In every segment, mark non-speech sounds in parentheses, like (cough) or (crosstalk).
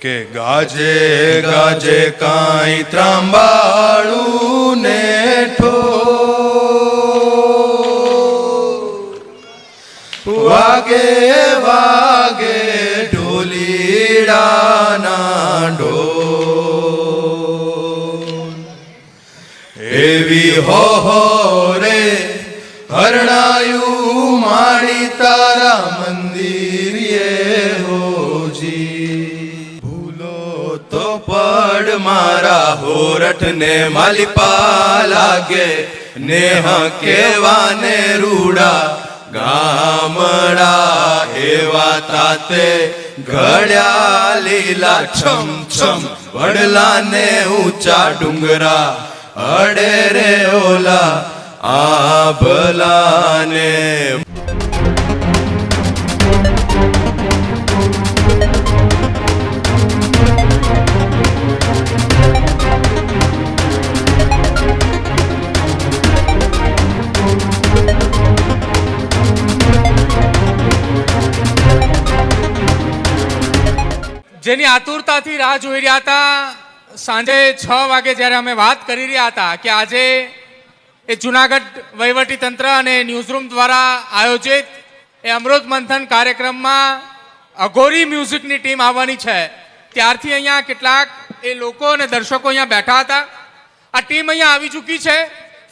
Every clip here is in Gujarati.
કે ગાજે ગાજે કાંઈ ત્રાંબાળું ને ઠો વાગે વાગે ઢોલીડાના ઢો એવી હો હો રે હરણાયું માણી તારા મારા હોરઠ ને માલિપા લાગે, નેહ કેવાને રૂડા, ગામડા એવા તાતે ઘડ્યા લીલા છમ છમ વડલા ને ઊંચા ડુંગરા, અડે રે ઓલા આભલાને જેની આતુરતાથી રાહ જોઈ રહ્યા હતા સાંજે છ વાગે જ્યારે અમે વાત કરી રહ્યા હતા કે આજે એ જુનાગઢ વહીવટી તંત્ર અને ન્યૂઝરૂમ દ્વારા આયોજિત એ અમૃત મંથન કાર્યક્રમમાં અઘોરી મ્યુઝિકની ટીમ આવવાની છે. ત્યારથી અહીંયા કેટલાક એ લોકો અને દર્શકો અહીંયા બેઠા હતા. આ ટીમ અહીંયા આવી ચૂકી છે.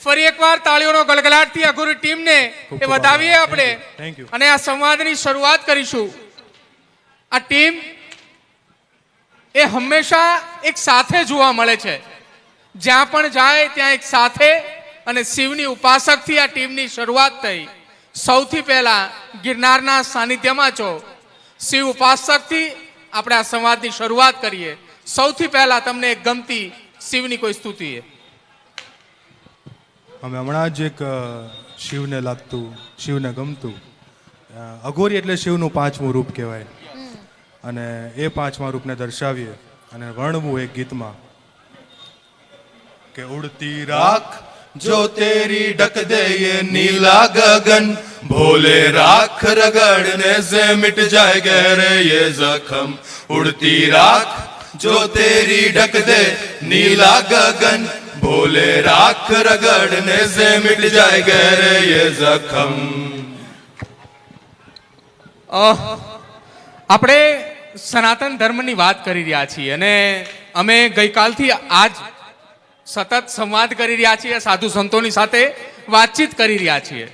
ફરી એકવાર તાળીઓનો ગલગલાટથી અઘોરી ટીમને એ વધાવીએ આપણે. અને આ સંવાદની શરૂઆત કરીશું. આ ટીમ એ હંમેશા એક સાથે જોવા મળે છે. જ્યાં પણ જાય ત્યાં એક સાથે અને શિવની ઉપાસકથી આ ટીમની શરૂઆત થઈ. સૌથી પહેલા ગિરનારના સાનિધ્યમાં છો શિવ ઉપાસકથી આપણે આ સંવાદની શરૂઆત કરીએ. સૌથી પહેલા તમને એક ગમતી શિવની કોઈ સ્તુતિ અમે હમણાં જ એક શિવને લાગતું, શિવને ગમતું. અઘોરી એટલે શિવનું પાંચમું રૂપ કહેવાય. અને એ પાંચમા રૂપને દર્શાવીએ અને વર્ણવું એક ગીતમાં કે ઉડતી રાખ જો તેરી ડક દે યે નીલા ગગન, ભોલે રાખ રગડ ને સે મિટ જાય ગહેરે યે જખમ. ઉડતી રાખ જો તેરી ઢક દે નીલા ગગન, ભોલે રાખ રગડ ને સે મિટ જાય ગહેરે યે જખમ. આપણે સનાતન ધર્મની વાત કરી રહ્યા છીએ અને અમે ગઈકાલથી આજ સતત સંવાદ કરી રહ્યા છીએ, સાધુ સંતોની સાથે વાતચીત કરી રહ્યા છીએ.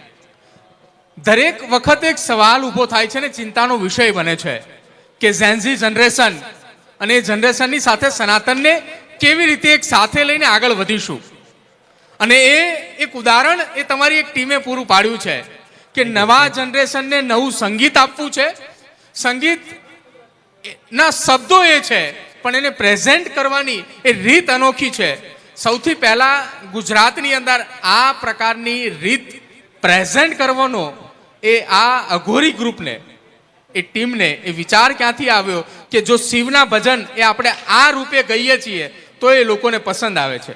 દરેક વખત એક સવાલ ઊભો થાય છે ને ચિંતાનો વિષય બને છે કે ઝેન્ઝી જનરેશન અને એ જનરેશનની સાથે સનાતનને કેવી રીતે એક સાથે લઈને આગળ વધીશું? અને એ એક ઉદાહરણ એ તમારી એક ટીમે પૂરું પાડ્યું છે કે નવા જનરેશનને નવું સંગીત આપવું છે. સંગીત ના શબ્દો એ છે, પણ એને પ્રેઝન્ટ કરવાની એ રીત અનોખી છે. સૌથી પહેલાં ગુજરાતની અંદર આ પ્રકારની રીત પ્રેઝન્ટ કરવાનો એ આ અઘોરી ગ્રુપને, એ ટીમને એ વિચાર ક્યાંથી આવ્યો કે જો શિવના ભજન એ આપણે આ રૂપે ગઈએ છીએ, તો એ લોકોને પસંદ આવે છે.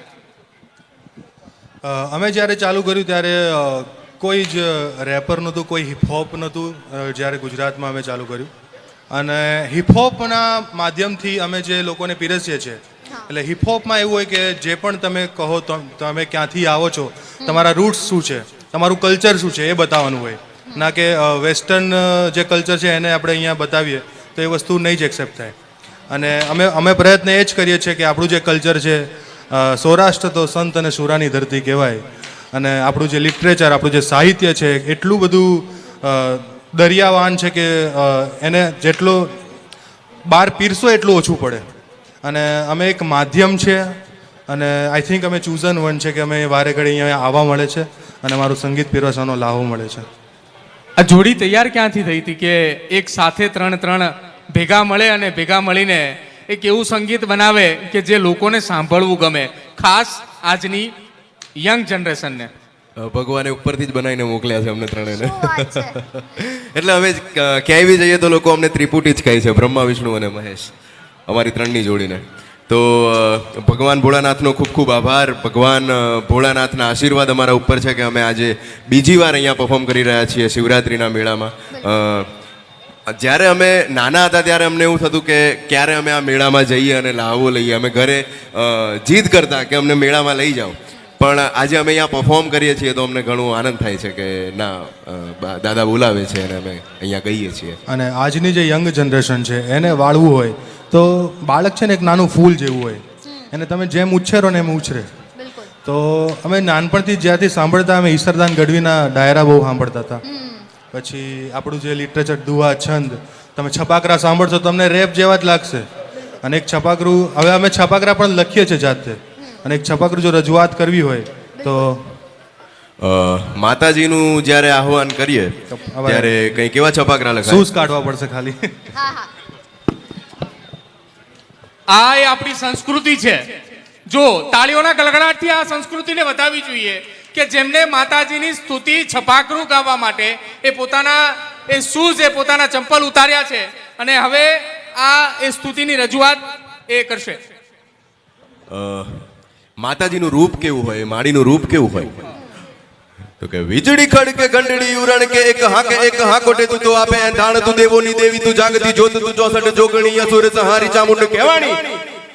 અમે જ્યારે ચાલુ કર્યું ત્યારે કોઈ જ રેપર નહોતું, કોઈ હિપહોપ નહોતું જ્યારે ગુજરાતમાં અમે ચાલુ કર્યું. અને હિપહોપના માધ્યમથી અમે જે લોકોને પીરસીએ છીએ એટલે હિપહોપમાં એવું હોય કે જે પણ તમે કહો તમે ક્યાંથી આવો છો તમારા રૂટ્સ શું છે તમારું કલ્ચર શું છે એ બતાવવાનું હોય. ના કે વેસ્ટર્ન જે કલ્ચર છે એને આપણે અહીંયા બતાવીએ તો એ વસ્તુ નહીં જ એક્સેપ્ટ થાય. અને અમે અમે પ્રયત્ન એ જ કરીએ છીએ કે આપણું જે કલ્ચર છે સૌરાષ્ટ્ર તો સંત અને સુરાની ધરતી કહેવાય. અને આપણું જે લિટરેચર આપણું જે સાહિત્ય છે એટલું બધું દરિયાવાન છે કે એને જેટલો બહાર પીરસો એટલું ઓછું પડે. અને અમે એક માધ્યમ છે અને આઈ થિંક અમે ચૂઝન વન છે કે અમે વારે ઘડી અહીંયા આવવા મળે છે અને મારું સંગીત પીરસવાનો લાહો મળે છે. આ જોડી તૈયાર ક્યાંથી થઈ હતી કે એક સાથે ત્રણ ત્રણ ભેગા મળે અને ભેગા મળીને એક એવું સંગીત બનાવે કે જે લોકોને સાંભળવું ગમે? ખાસ આજની યંગ જનરેશનને. ભગવાને ઉપરથી જ બનાવીને મોકલ્યા છે અમને છે? (laughs) એટલે અમે ક્યાંય બી જઈએ તો લોકો અમને ત્રિપુટી જ કહે છે બ્રહ્મા વિષ્ણુ અને મહેશ અમારી ત્રણની જોડીને. તો ભગવાન ભોળાનાથનો ખૂબ ખૂબ આભાર. ભગવાન ભોળાનાથના આશીર્વાદ અમારા ઉપર છે કે અમે આજે બીજી વાર અહીંયા પરફોર્મ કરી રહ્યા છીએ શિવરાત્રિના મેળામાં. જ્યારે અમે નાના હતા ત્યારે અમને એવું થતું કે ક્યારે અમે આ મેળામાં જઈએ અને લાવો લઈએ. અમે ઘરે જીદ કરતા કે અમને મેળામાં લઈ જાઓ. પણ આજે અમે અહીંયા પરફોર્મ કરીએ છીએ તો અમને ઘણો આનંદ થાય છે કે ના દાદા બોલાવે છે અને અમે અહીંયા ગઈએ છીએ. અને આજની જે યંગ જનરેશન છે એને વાળવું હોય તો બાળક છે ને એક નાનું ફૂલ જેવું હોય. એને તમે જેમ ઉછેરો ને એમ ઉછરે. તો અમે નાનપણથી જ્યાંથી સાંભળતા અમે ઈશરદાન ગઢવીના ડાયરા બહુ સાંભળતા હતા. પછી આપણું જે લિટરેચર દુવા છંદ તમે છપાકરા સાંભળશો તમને રેપ જેવા જ લાગશે. અને એક છપાકરું હવે અમે છપાકરા પણ લખીએ છીએ જાતે. અને એક છપાકરું જો રજૂઆત કરવી હોય તો માતાજીનું જ્યારે આહવાન કરીએ તો હવે ત્યારે કંઈ કેવા છપાકરા લખાય? શૂઝ કાઢવા પડશે ખાલી. હા હા. આ એ આપણી સંસ્કૃતિ છે. જો તાળીઓના ગલગડાટથી આ સંસ્કૃતિને વધાવી જોઈએ કે જેમને માતાજીની સ્તુતિ છપાકરું ગાવા માટે એ પોતાના એ શૂઝ એ પોતાના ચંપલ ઉતાર્યા છે અને હવે આ એ સ્તુતિની રજૂઆત એ કરશે. અ, માતાજીનું રૂપ કેવું હોય, માડીનું રૂપ કેવું હોય? તો કે વીજળી ખડકે ઘંટડી ઉરણ કે એક હાકે, એક હાકોટે તું તો આપે ધાણ તું દેવોની દેવી, તું જાગતી જોત, તું ચોસઠ જોગણી, અસુર સહારી ચામુંડ કહેવાણી.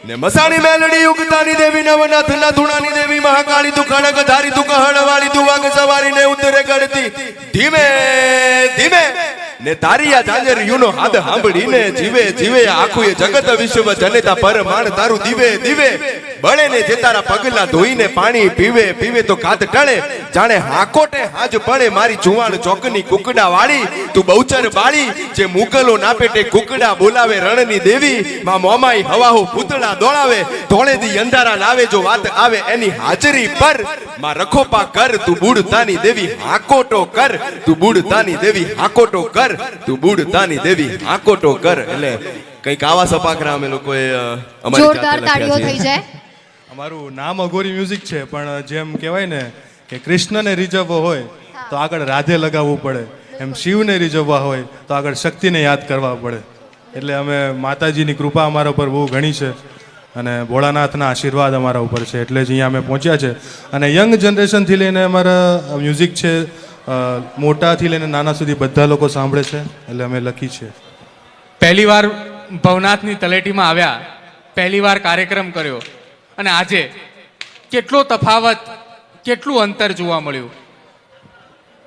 ને મસાણી મેલડી ઉગતાની દેવી, નવનાથ ના ધૂણાની દેવી, મહાકાળી તું ખડક ધારી, તું કહડ વાળી તું વાઘ સવારી ને ઉતરે ગળતી. ધીમે ધીમે. ને તારી આ જાજર યુનો હાથ સાંભળીને જીવે જીવે આખું એ જગત વિશ્વ જનેતા પરમાણ તારું દીવે દીવે. બળે ને જે તારા પગલા ધોઈને પાણી પીવે પીવે તો કાત ટળે. જાણે હાકોટે હાજ પડે મારી જુવાન ચોકની કુકડા વાળી. તું બહુચર બાળી જે મુગલો ના પેટે કુકડા બોલાવે રણની દેવી. માં મોમાઈ હવાહો પૂતળા દોડાવે. ધોળેદી અંધારા લાવે જો વાત આવે એની હાજરી પર. માં રખોપા કર તું બુડતાની દેવી હાકોટો કર. તું બુડતાની દેવી હાકોટો કર. તું બુડતાની દેવી હાકોટો કર. એટલે કંઈક આવા સપાકરા અમે લોકોએ જોરદાર તાળીઓ થઈ જાય. અમારું નામ અઘોરી મ્યુઝિક છે પણ જેમ કહેવાય ને કે કૃષ્ણને રીઝવવો હોય તો આગળ રાધે લગાવવું પડે. એમ શિવને રીઝવવા હોય તો આગળ શક્તિને યાદ કરવા પડે. એટલે અમે માતાજીની કૃપા અમારા ઉપર બહુ ઘણી છે અને ભોળાનાથના આશીર્વાદ અમારા ઉપર છે. એટલે જ અહીંયા અમે પહોંચ્યા છે. અને યંગ જનરેશનથી લઈને અમારા મ્યુઝિક છે મોટાથી લઈને નાના સુધી બધા લોકો સાંભળે છે એટલે અમે લખી છે. પહેલી વાર ભવનાથની તલેટીમાં આવ્યા પહેલી વાર કાર્યક્રમ કર્યો. અને આજે કેટલો તફાવત, કેટલું અંતર જોવા મળ્યું?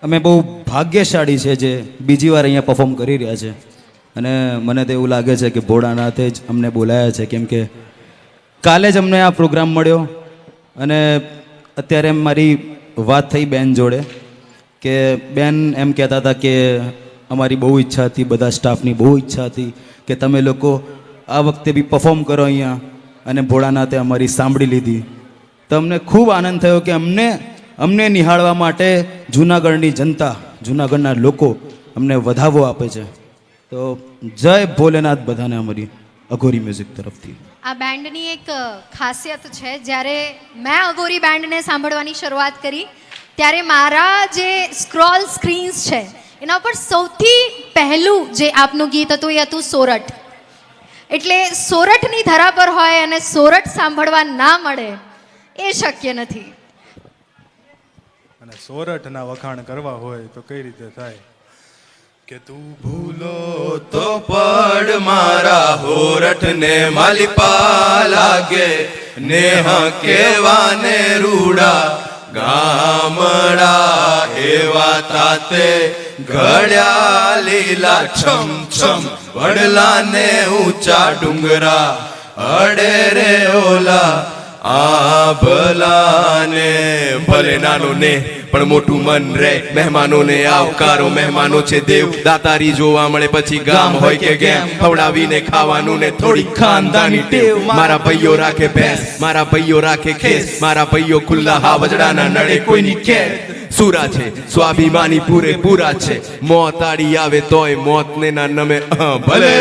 અમે બહુ ભાગ્યશાળી છે જે બીજી વાર અહીંયા પરફોર્મ કરી રહ્યા છે. અને મને તો એવું લાગે છે કે ભોળાનાથે જ અમને બોલાયા છે. કેમ કે કાલે જ અમને આ પ્રોગ્રામ મળ્યો અને અત્યારે મારી વાત થઈ બેન જોડે કે બેન એમ કહેતા હતા કે અમારી બહુ ઈચ્છા હતી, બધા સ્ટાફની બહુ ઈચ્છા હતી કે તમે લોકો આ વખતે બી પરફોર્મ કરો અહીંયા. અને ભોળાનાથે અમારી સાંભળી લીધી. તો અમને ખૂબ આનંદ થયો કે અમને અમને નિહાળવા માટે જૂનાગઢની જનતા, જૂનાગઢના લોકો અમને વધાવો આપે છે. તો જય ભોલેનાથ બધાને અમારી અઘોરી મ્યુઝિક તરફથી. આ બેન્ડની એક ખાસિયત છે, જ્યારે મેં અઘોરી બેન્ડને સાંભળવાની શરૂઆત કરી, ત્યારે મારા જે સ્ક્રોલ સ્ક્રીન્સ છે, એના પર સૌથી પહેલું જે આપનું ગીત હતું એ હતું સોરઠ. એટલે સોરઠની ધરા પર હોય અને સોરઠ સાંભળવા ના મળે એ શક્ય નથી. અને સોરઠના વખાણ કરવા હોય તો કઈ રીતે થાય? કે તું ભૂલો તો પડ મારા હોરઠ ને માલિપા લાગે નેહા કેવાને રૂડા ગામડા એવા તાતે ઘડ્યા લીલા છમ છમ. વડલાને ઊંચા ડુંગરા, અડે રે ઓલા ભલાને ભલે નાનું ને પણ મોટું મન રે, મહેમાનોને આવકારો, મહેમાનો છે દેવ, દાતારી જોવા મળે પછી ગામ હોય કે ગેમ, ખવડાવીને ખાવાનું ને થોડી ખાનદાની ટેવ. મારા ભાઈઓ રાખે ભેંસ, મારા ભાઈઓ રાખે ખેસ, મારા ભાઈઓ ખુલ્લા હાવજડાના નડે કોઈની ખેર. સુરા છે, સ્વાભિમાની પૂરે પૂરા છે. મોત આડી આવે તોય મોત ને ના નમે ભલે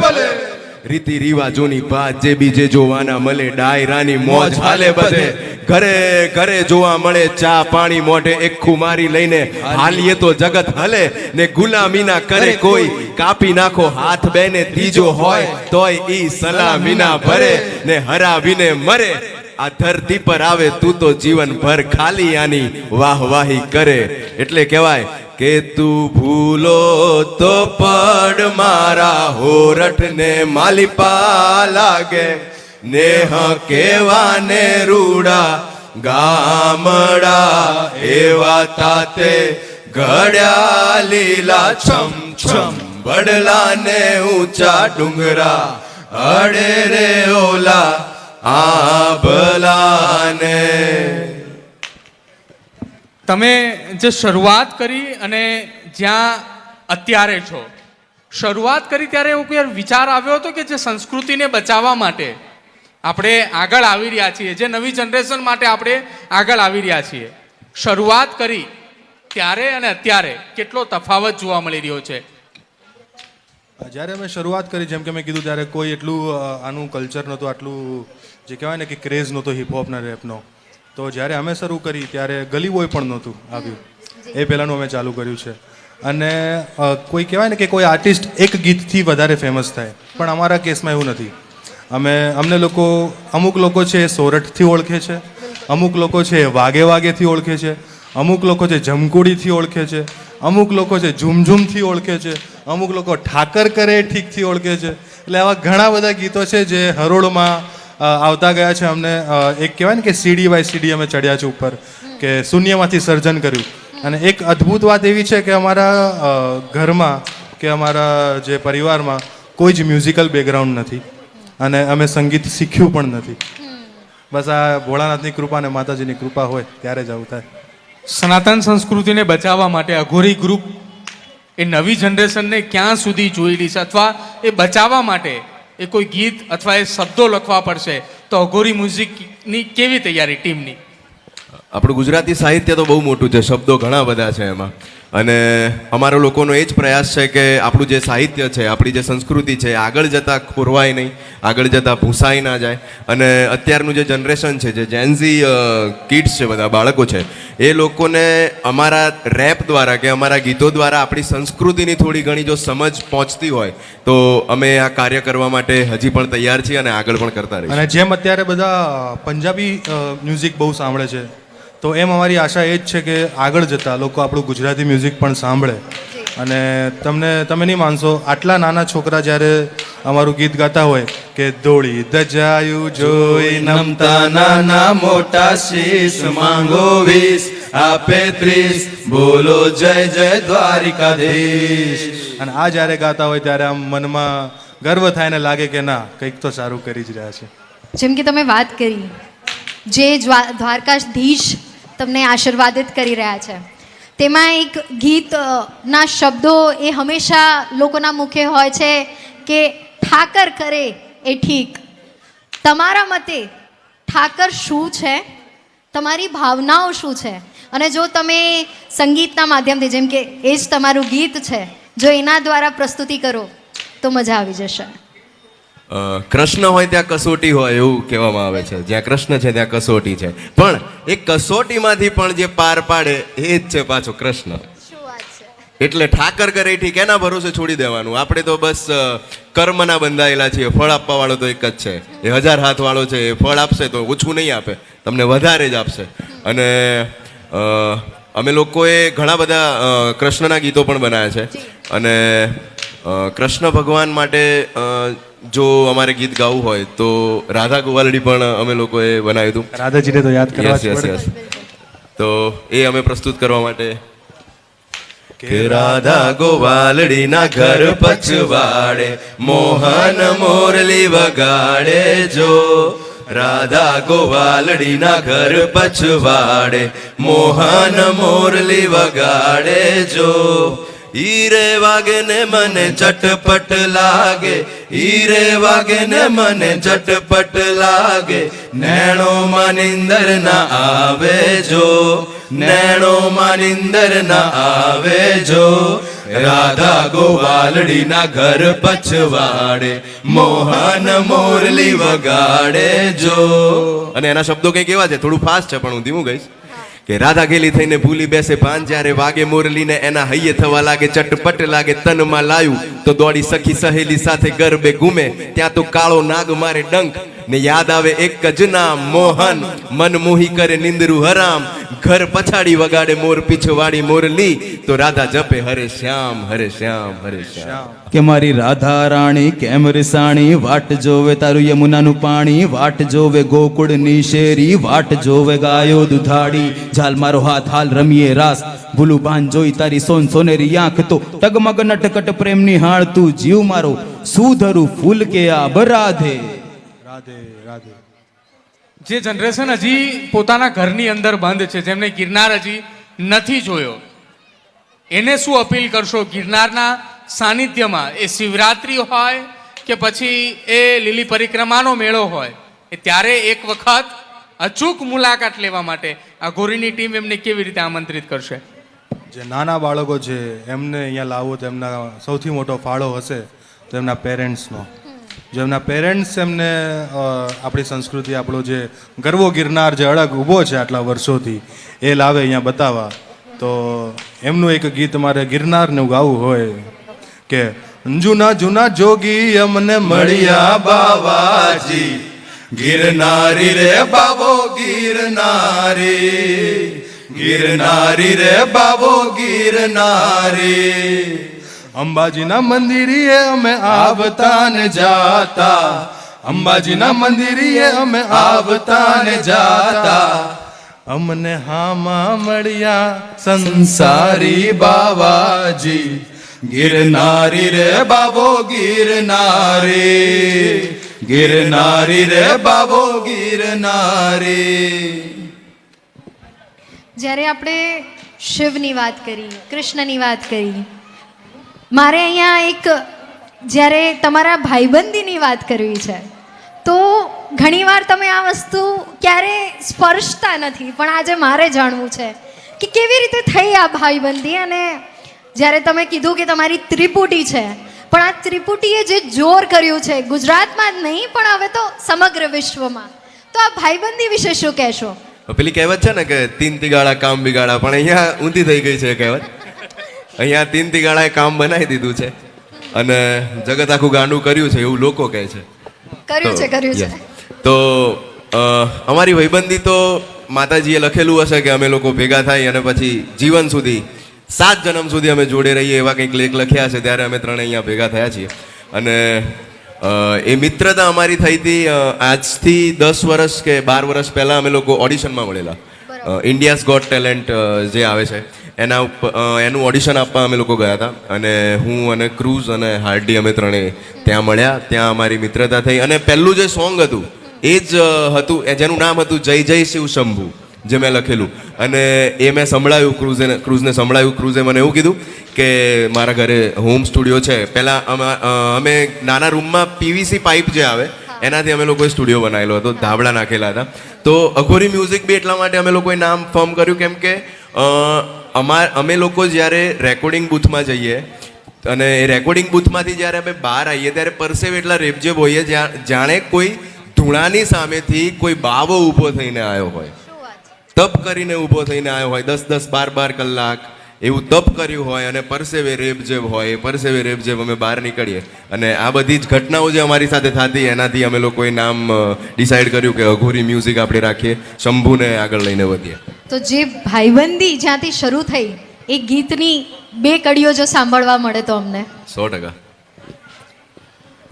ભલે. રીતિ રિવાજોની બાદ જે બીજે જોવાના મળે ડાયરાની મોજ હાલે બધે. ઘરે ઘરે જોવા મળે ચા પાણી મોઢે એક મારી લઈને હાલીએ તો જગત હલે. ને ગુલામીના કરે કોઈ કાપી નાખો હાથ બેને ત્રીજો હોય તોય ઈ સલામીના ભરે. ને હરાવીને મરે. આ ધરતી પર આવે તું તો જીવન ભર ખાલી આની વાહ વાહી કરે. એટલે કહેવાય કે તું ભૂલો તો પડ, મારા હોરઠને માલિપા લાગે. નેહ કેવાને રૂડા, ગામડા, એવા તાતે ઘડ્યા લીલા છમ છમ. બડલાને ઊંચા ડુંગરા, અડે રે ઓલા આભલાને તમે જે શરૂઆત કરી અને જ્યાં અત્યારે છો, શરૂઆત કરી ત્યારે એવું કોઈ વિચાર આવ્યો હતો કે જે સંસ્કૃતિને બચાવવા માટે આપણે આગળ આવી રહ્યા છીએ, જે નવી જનરેશન માટે આપણે આગળ આવી રહ્યા છીએ? શરૂઆત કરી ત્યારે અને અત્યારે કેટલો તફાવત જોવા મળી રહ્યો છે? જ્યારે અમે શરૂઆત કરી, જેમ કે મેં કીધું, ત્યારે કોઈ એટલું આનું કલ્ચર નહોતું, આટલું જે કહેવાય ને કે ક્રેઝ નહોતો હિપહોપના રેપનો તો જ્યારે અમે શરૂ કરી ત્યારે ગલી બોય પણ નહોતું આવ્યું. એ પહેલાંનું અમે ચાલુ કર્યું છે. અને કોઈ કહેવાય ને કે કોઈ આર્ટિસ્ટ એક ગીતથી વધારે ફેમસ થાય. પણ અમારા કેસમાં એવું નથી. અમે અમને લોકો અમુક લોકો છે એ સોરઠથી ઓળખે છે. અમુક લોકો છે એ વાગે વાગેથી ઓળખે છે. અમુક લોકો છે જમકુડીથી ઓળખે છે. અમુક લોકો છે ઝુમઝુમથી ઓળખે છે. અમુક લોકો ઠાકર કરે ઠીકથી ઓળખે છે. એટલે આવા ઘણા બધા ગીતો છે જે હરોળમાં આવતા ગયા છે અમને એક કહેવાય ને કે સીડી બાય સીડી અમે ચડ્યા છે ઉપર, કે શૂન્યમાંથી સર્જન કર્યું. અને એક અદ્ભુત વાત એવી છે કે અમારા ઘરમાં કે અમારા જે પરિવારમાં કોઈ જ મ્યુઝિકલ બેકગ્રાઉન્ડ નથી. અને અમે સંગીત શીખ્યું પણ નથી. બસ આ ભોળાનાથની કૃપા અને માતાજીની કૃપા હોય, ત્યારે જ આવું થાય. સનાતન સંસ્કૃતિને બચાવવા માટે અઘોરી ગ્રુપ એ નવી જનરેશનને ક્યાં સુધી જોયેલી છે અથવા એ બચાવવા માટે એ કોઈ ગીત અથવા એ શબ્દો લખવા પડશે તો અઘોરી મ્યુઝિકની કેવી તૈયારી ટીમની? આપણું ગુજરાતી સાહિત્ય તો બહુ મોટું છે, શબ્દો ઘણા બધા છે એમાં. અને અમારા લોકોનો એ જ પ્રયાસ છે કે આપણું જે સાહિત્ય છે, આપણી જે સંસ્કૃતિ છે આગળ જતાં ખોરવાય નહીં, આગળ જતાં ભૂસાઈ ના જાય. અને અત્યારનું જે જનરેશન છે, જે જેન્ઝી કિડ્સ છે, બધા બાળકો છે, એ લોકોને અમારા રેપ દ્વારા કે અમારા ગીતો દ્વારા આપણી સંસ્કૃતિની થોડી ઘણી જો સમજ પહોંચતી હોય, તો અમે આ કાર્ય કરવા માટે હજી પણ તૈયાર છીએ અને આગળ પણ કરતા રહીએ અને જેમ અત્યારે બધા પંજાબી મ્યુઝિક બહુ સાંભળે છે તો એમ અમારી આશા એ જ છે કે આગળ જતાં લોકો આપણું ગુજરાતી મ્યુઝિક પણ સાંભળે. અને તમને તમે નહીં માનશો આટલા નાના છોકરા જ્યારે અમારું ગીત ગાતા હોય કે દોડી દજાયું જોઈ નમતા નાના મોટા શીશ માંગો વીસ આપે ત્રીસ બોલો જય જય દ્વારિકાધીશ. અને આ જ્યારે ગાતા હોય ત્યારે આમ મનમાં ગર્વ થાય ને લાગે કે ના કંઈક તો સારું કરી જ રહ્યા છે. જેમ કે તમે વાત કરી જે દ્વારકાધીશ તમને આશીર્વાદિત કરી રહ્યા છે. તેમાં એક ગીતના શબ્દો એ હંમેશા લોકોના મુખે હોય છે કે ઠાકર કરે એ ઠીક. તમારા મતે ઠાકર શું છે? તમારી ભાવનાઓ શું છે? અને જો તમે સંગીતના માધ્યમથી, જેમ કે એ જ તમારું ગીત છે, જો એના દ્વારા પ્રસ્તુતિ કરો, તો મજા આવી જશે. કૃષ્ણ હોય ત્યાં કસોટી હોય એવું કહેવામાં આવે છે. જ્યાં કૃષ્ણ છે ત્યાં કસોટી છે. પણ એ કસોટીમાંથી પણ જે પાર પાડે એ જ છે પાછો કૃષ્ણ. એટલે ઠાકર કરે ઠીક એના ભરોસે છોડી દેવાનું? આપણે તો બસ કર્મના બંધાયેલા છીએ. ફળ આપવા વાળો તો એક જ છે. એ હજાર હાથ વાળો છે એ ફળ આપશે તો ઓછું નહીં આપે. તમને વધારે જ આપશે. અને અમે લોકોએ ઘણા બધા કૃષ્ણના ગીતો પણ બનાવ્યા છે. અને કૃષ્ણ ભગવાન માટે જો અમારે ગીત ગાવું હોય તો રાધા ગોવાલડી પણ અમે લોકોએ બનાવ્યું હતું. રાધાજીને તો યાદ કરવા યસ યસ તો એ અમે પ્રસ્તુત કરવા માટે કે રાધા ગોવાલડીના ઘર પછવાડે મોહન મોરલી વગાડે જો. રાધા ગોવાલડીના ઘર પછવાડે મોહન મોરલી વગાડે જો. ઈરે વાગે ને મને ચટપટ લાગે ઈરે વાગે ને મને ચટપટ લાગે. નેણો મનિંદર ના આવે જો, નેણો મનિંદર ના આવે જો. રાધા ગોવાલડીના ઘર પછવાડે, મોહન મોરલી વગાડે જો. અને એના શબ્દો કઈ કેવા છે? થોડું ફાસ્ટ છે, પણ હું ધીમું ગઈશ કે રાધા ગેલી થઈને ભૂલી બેસે ભાન. જ્યારે વાગે મોરલીને એના હૈયે થવા લાગે, ચટપટ લાગે, તનમાં લાયું, તો દોડી સખી સહેલી સાથે ગરબે ઘૂમે. ત્યાં તો કાળો નાગ મારે ડંખ ને યાદ આવે એક જ નામ, મોહન. મન મોહી કરે નિંદરું હરામ. ઘર પછાડી વગાડે મોર પીછવાડી મોરલી. તો રાધા જપે, હરે શ્યામ હરે શ્યામ હરે શ્યામ. કે મારી રાધા રાણી કેમ રિસાણી? વાટ જોવે તારું યમુનાનું પાણી. વાટ જોવે ગોકુળની શેરી. વાટ જોવે ગાયો દુધાડી ઝાલ મારો હાથ, હાલ રમીએ રાસ. ભૂલું બાન જોઈ તારી સોન સોનેરી આંખ. તો ટગમગ નટકટ પ્રેમની હાળ તું જીવ મારો. સુધરું ફૂલ કે આ રાધે રાધે રાધે. જે જનરેશન હજી પોતાના ઘરની અંદર બંધ છે જેમને ગિરનાર હજી નથી જોયો. એને શું અપીલ કરશો? ગિરનારના સાનિધ્યમાં એ શિવરાત્રિ હોય કે પછી એ લીલી પરિક્રમાનો મેળો હોય એ ત્યારે એક વખત અચૂક મુલાકાત લેવા માટે આ ગોરીની ટીમ એમને કેવી રીતે આમંત્રિત કરશે? જે નાના બાળકો છે એમને અહીંયા લાવો તો એમના સૌથી મોટો ફાળો હશે તો એમના પેરેન્ટ્સનો જો એમના પેરેન્ટ્સ એમને આપણી સંસ્કૃતિ, આપણો જે ગરવો ગિરનાર જે અડગ ઊભો છે આટલા વર્ષોથી, એ લાવે અહીંયા બતાવવા. તો એમનું એક ગીત મારે ગિરનારને ગાવું હોય કે, જૂના જૂના જોગી અમને મળ્યા બાવાજી, ગિરનારી રે બાબો ગિરનારી ગિરનારી રે બાબો ગિરનારી. અંબાજીના મંદિરે અમે આવતા ને જાતા. અંબાજીના મંદિરે અમે આવતા ને જાતા. અમને હામાં મળ્યા સંસારી બાવાજી. ગિરનારી રે બાબો ગિરનારી ગિરનારી રે બાબો ગિરનારી જ્યારે આપણે શિવની વાત કરી, કૃષ્ણની વાત કરી મારે અહીંયા એક, જ્યારે તમારા ભાઈબંધીની વાત કરવી છે, તો ઘણીવાર તમે આ વસ્તુ ક્યારે સ્પર્શતા નથી, પણ આજે મારે જાણવું છે કે કેવી રીતે થઈ આ ભાઈબંધી અને જ્યારે તમે કીધું કે તમારી ત્રિપુટી છે, પણ આ ત્રિપુટીએ જે જોર કર્યું છે, ગુજરાતમાં જ નહીં, પણ હવે તો સમગ્ર વિશ્વમાં. તો આ ભાઈબંધી વિશે શું કહેશો? પેલી કહેવત છે ને કે, તીન તિગાળા, કામ બિગાડા પણ અહીંયા ઊંધી થઈ ગઈ છે કહેવત. અહીંયા તીન તિગાળાએ કામ બનાવી દીધું છે. અને જગત આખું ગાંડું કર્યું છે એવું લોકો કહે છે. કર્યું છે કર્યું છે. તો અમારી ભાઈબંધી તો માતાજીએ લખેલું હશે કે અમે લોકો ભેગા થાય અને પછી જીવન સુધી સાત જન્મ સુધી અમે જોડે રહીએ એવા કંઈક લેખ લખ્યા છે ત્યારે અમે ત્રણે અહીંયા ભેગા થયા છીએ. અને એ મિત્રતા અમારી થઈ હતી આજથી દસ વર્ષ કે બાર વર્ષ પહેલાં અમે લોકો ઓડિશનમાં મળેલા. ઇન્ડિયાઝ ગોટ ટેલેન્ટ જે આવે છે. એના ઉપર એનું ઓડિશન આપવા અમે લોકો ગયા હતા. અને હું અને ક્રૂઝ અને હાર્ડી અમે ત્રણેય ત્યાં મળ્યા. ત્યાં અમારી મિત્રતા થઈ. અને પહેલું જે સોંગ હતું, એ જ હતું જેનું નામ હતું જય જય શિવ શંભુ, જે મેં લખેલું. અને એ મેં સંભળાયું ક્રૂઝે, ક્રૂઝને સંભળાયું. ક્રૂઝે મને એવું કીધું કે મારા ઘરે હોમ સ્ટુડિયો છે. પહેલાં અમે નાના રૂમમાં પીવીસી પાઇપ જે આવે, એનાથી અમે લોકોએ સ્ટુડિયો બનાવેલો હતો. ધાબળા નાખેલા હતા. તો અઘોરી મ્યુઝિક બી એટલા માટે અમે લોકોએ નામ ફોર્મ કર્યું. કેમ કે અમાર અમે લોકો જ્યારે રેકોર્ડિંગ બૂથમાં જઈએ અને એ રેકોર્ડિંગ બૂથમાંથી જ્યારે અમે બહાર આવીએ ત્યારે પરસેવ એટલા રેપજેબ હોઈએ જ્યાં જાણે કોઈ ધૂણાની સામેથી કોઈ બાવો ઊભો થઈને આવ્યો હોય. તપ કરીને ઊભો થઈને આવ્યો હોય દસ દસ બાર બાર કલાક. એવું તપ કર્યું હોય અને પરસેવે રેબજેબ હોય એ પરસેવે રેબજેબ અમે બહાર નીકળીએ. અને આ બધી જ ઘટનાઓ જે અમારી સાથે થતી એનાથી અમે લોકોએ નામ ડિસાઈડ કર્યું કે અઘોરી મ્યુઝિક આપણે રાખીએ શંભુને આગળ લઈને વધીએ. તો જે ભાઈબંધી જ્યાંથી શરૂ થઈ એ ગીતની બે કડીઓ જો સાંભળવા મળે તો અમને. સો ટકા.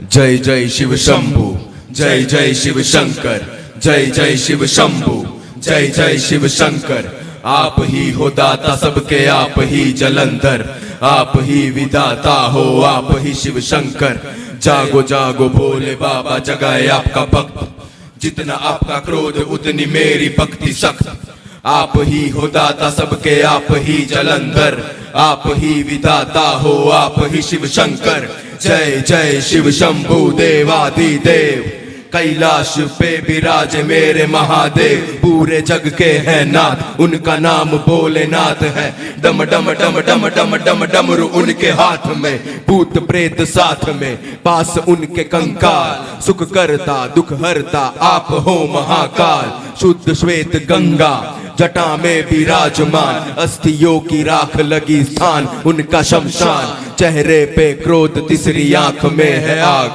જય જય શિવ શંભુ જય જય શિવ શંકર જય જય શિવ શંભુ જય જય શિવ શંકર. आप ही हो दाता सबके, आप ही जलंधर। आप ही विदाता हो, आप ही शिव शंकर जागो जागो, भोले बाबा, जगाए आपका भक्त। जितना आपका क्रोध, उतनी मेरी भक्ति सख्त। आप ही हो दाता सबके, आप ही जलंधर। आप ही विदाता हो, आप ही शिव शंकर जय जय शिव शंभु देवाधिदेव। कैलाश पे विराज मेरे महादेव। पूरे जग के हैं नाथ, उनका नाम भोलेनाथ है। डम डम डम डम डम डम, डमरू उनके हाथ में, भूत प्रेत साथ में। पास उनके कंकाल, सुख करता, दुख हरता, आप हो महाकाल। शुद्ध श्वेत गंगा, जटा में विराजमान। अस्थियों की राख लगी स्थान, उनका शमशान। चेहरे पे क्रोध तीसरी आँख में है आग।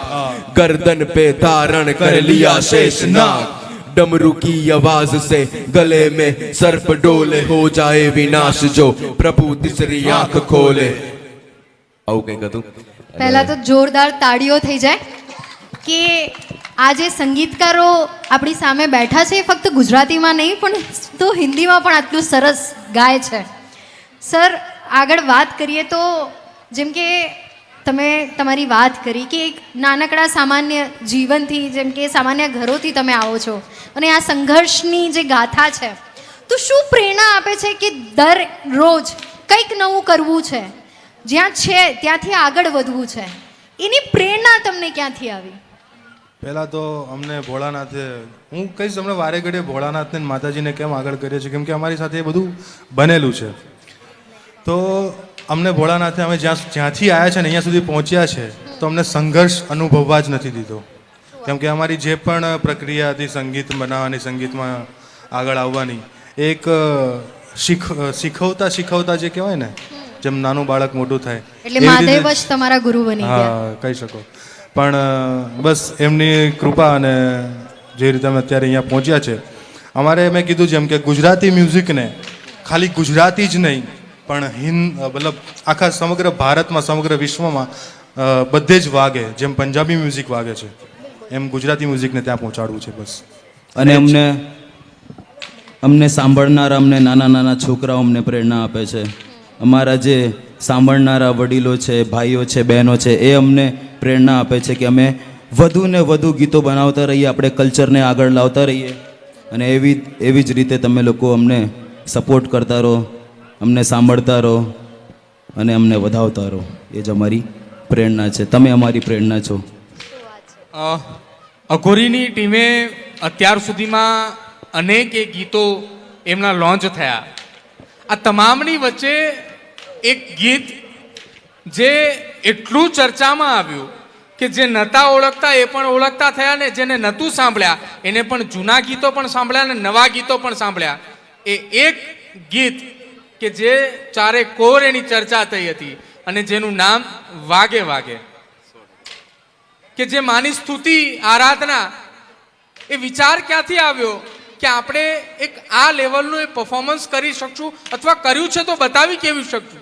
गर्दन पे धारण कर लिया शेष नाग डमरू की आवाज से गले में सर्प डोले हो जाए विनाश जो प्रभु तीसरी आंख खोले આવું કંઈક હતું પહેલા તો જોરદાર તાળીઓ થઈ જાય કે આ જે સંગીતકારો આપણી સામે બેઠા છે એ ફક્ત ગુજરાતીમાં નહીં પણ તો હિન્દીમાં પણ આટલું સરસ ગાય છે સર આગળ વાત કરીએ તો જેમ કે તમે તમારી વાત કરી કે એક નાનકડા સામાન્ય જીવનથી, જેમ કે સામાન્ય ઘરોથી તમે આવો છો અને આ સંઘર્ષની જે ગાથા છે, તો શું પ્રેરણા આપે છે કે દર રોજ કંઈક નવું કરવું છે, જ્યાં છે ત્યાંથી આગળ વધવું છે? એની પ્રેરણા તમને ક્યાંથી આવી? પહેલાં તો અમને ભોળાનાથે, હું કહીશ તમને વારે ઘડીએ ભોળાનાથને માતાજીને કેમ આગળ કરીએ છીએ? કેમ કે અમારી સાથે એ બધું બનેલું છે. તો અમને ભોળાનાથે અમે જ્યાં જ્યાંથી આવ્યા છે ને અહીંયા સુધી પહોંચ્યા છે તો અમને સંઘર્ષ અનુભવવા જ નથી દીધો. કેમ કે અમારી જે પણ પ્રક્રિયા હતી સંગીત બનાવવાની સંગીતમાં આગળ આવવાની એક શીખ શીખવતા શીખવતા જે કહેવાય ને જેમ નાનું બાળક મોટું થાય એટલે મહાદેવ જ- તમારા ગુરુ બની ગયા. હા કહી શકો. પણ બસ એમની કૃપા અને જે રીતે અમે અત્યારે અહીંયા પહોંચ્યા છે. અમારે મેં કીધું જેમ કે ગુજરાતી મ્યુઝિકને ખાલી ગુજરાતી જ નહીં પણ હિન્દ મતલબ આખા સમગ્ર ભારતમાં, સમગ્ર વિશ્વમાં બધે જ વાગે, જેમ પંજાબી મ્યુઝિક વાગે છે. એમ ગુજરાતી મ્યુઝિકને ત્યાં પહોંચાડવું છે બસ. અને અમને અમને સાંભળનારા, અમને નાના નાના છોકરાઓ અમને પ્રેરણા આપે છે. અમારા જે સાંભળનારા વડીલો છે, ભાઈઓ છે, બહેનો છે, એ અમને પ્રેરણા આપે છે કે અમે વધુ ને વધુ ગીતો બનાવતા રહીએ, આપણે કલ્ચરને આગળ લાવતા રહીએ. અને એવી એવી જ રીતે તમે લોકો અમને સપોર્ટ કરતા રહો. અમને સાંભળતા રહો અને અમને વધાવતા રહો. એ જ અમારી પ્રેરણા છે. તમે અમારી પ્રેરણા છો. અઘોરીની ટીમે અત્યાર સુધીમાં અનેક એ ગીતો એમના લોન્ચ થયા. આ તમામની વચ્ચે એક ગીત જે એટલું ચર્ચામાં આવ્યું કે જે નહોતા ઓળખતા એ પણ ઓળખતા થયા ને જેને નહોતું સાંભળ્યા, એને પણ જૂના ગીતો પણ સાંભળ્યા ને નવા ગીતો પણ સાંભળ્યા. એ એક ગીત કે જે ચારે કોર એની ચર્ચા થઈ હતી અને જેનું નામ વાગે વાગે. કે જે માની સ્તુતિ આરાધના, એ વિચાર ક્યાંથી આવ્યો કે આપણે એક આ લેવલનું એ પરફોર્મન્સ કરી શકશું અથવા કર્યું છે તો બતાવી કેવી શકશું?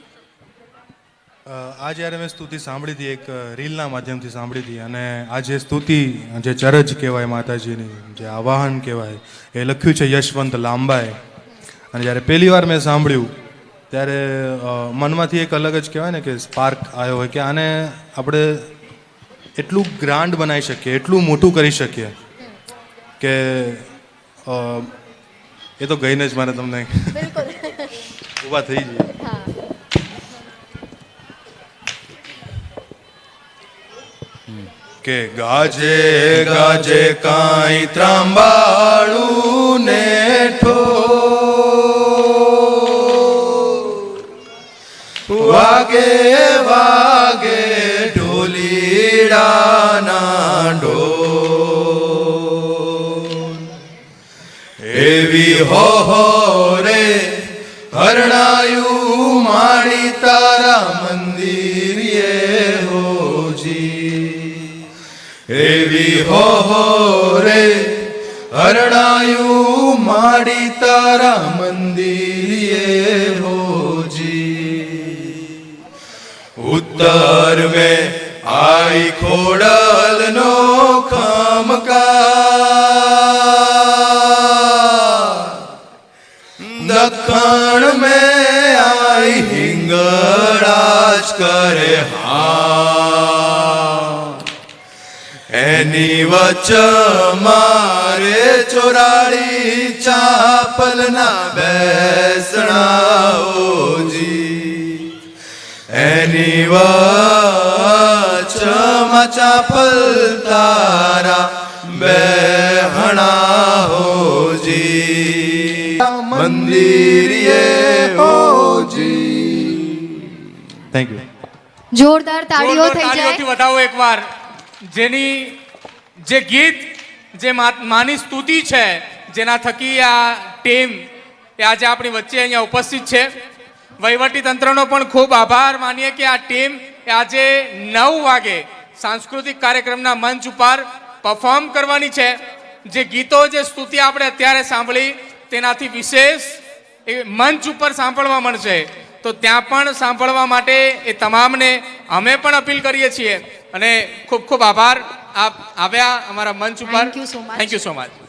આ જ્યારે મેં સ્તુતિ સાંભળી હતી, એક રીલના માધ્યમથી સાંભળી હતી અને આ જે સ્તુતિ, જે ચરજ કહેવાય માતાજીની, જે આવાહન કહેવાય, એ લખ્યું છે યશવંત લાંબાએ. અને જ્યારે પહેલી વાર મેં સાંભળ્યું ત્યારે મનમાંથી એક અલગ જ કહેવાય ને કે સ્પાર્ક આવ્યો હોય કે આને આપણે એટલું ગ્રાન્ડ બનાવી શકીએ એટલું મોટું કરી શકીએ કે એ તો ગઈને જ મારે તમને ઊભા થઈ જઈએ. કે ગાજે ગાજે કાંઈ ત્રાંબાળું ને ઠોર વાગે વાગે, ઢોલીડાના ઢોલ. એવી હો હો રે, હરણાયું માણી તારા મંદિરે હોજી. એવી હો હો રે, હરણાયું માડી તારા મંદિરે ઉત્તર મે આઈ ખોડલ નો ખમકા દખણ મે આઈ હિંગળાજ કરે હા એની વચ મારે ચોરાડી ચાપલના બેસણાઓજી એની વચ્ચમાં ચાપલ તારા બેહણા હોજી મંદિરે હોજી થેન્ક યુ જોરદાર તાળીઓ થઈ જાય વધાવો એકવાર જેની જે ગીત જે મા- માની સ્તુતિ છે જેના થકી આ ટીમ એ આજે આપણી વચ્ચે અહીંયા ઉપસ્થિત છે તંત્રનો પણ ખૂબ આભાર. માનીએ કે આ ટીમ એ આજે નવ વાગે સાંસ્કૃતિક કાર્યક્રમના મંચ ઉપર પરફોર્મ કરવાની છે. જે ગીતો જે સ્તુતિ આપણે અત્યારે સાંભળી તેનાથી વિશેષ એ મંચ ઉપર સાંભળવા મળશે. તો ત્યાં પણ સાંભળવા માટે એ તમામને અમે પણ અપીલ કરીએ છીએ. અને ખૂબ ખૂબ આભાર. આપ આવ્યા અમારા મંચ ઉપર. Thank you so much